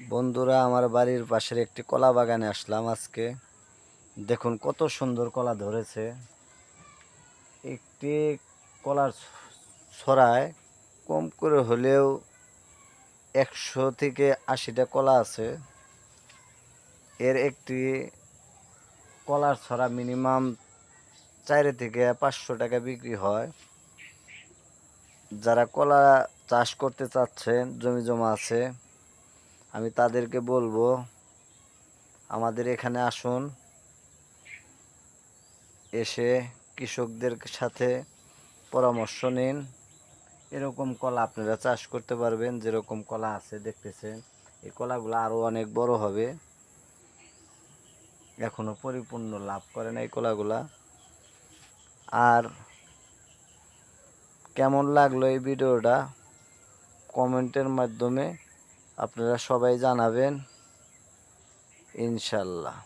বন্ধুরা, আমার বাড়ির পাশের একটি কলা বাগানে আসলাম আজকে। দেখুন কত সুন্দর কলা ধরেছে। একটি কলার ছড়ায় কম করে হলেও একশো থেকে আশিটা কলা আছে। এর একটি কলার ছড়া মিনিমাম চারে থেকে পাঁচশো টাকা বিক্রি হয়। যারা কলা চাষ করতে চাচ্ছেন, জমি জমা আছে আমি তাদেরকে বলব, আমাদের এখানে আসুন। এসে কৃষকদের সাথে পরামর্শ নিন। এরকম কলা আপনারা চাষ করতে পারবেন, যেরকম কলা আছে দেখতেছেন। এই কলাগুলো আরও অনেক বড় হবে। এখনও পরিপূর্ণ লাভ করে না এই কলাগুলা। আর কেমন লাগল এই ভিডিওটা? কমেন্টের মাধ্যমে আপনারা সবাই জানাবেন ইনশাল্লাহ।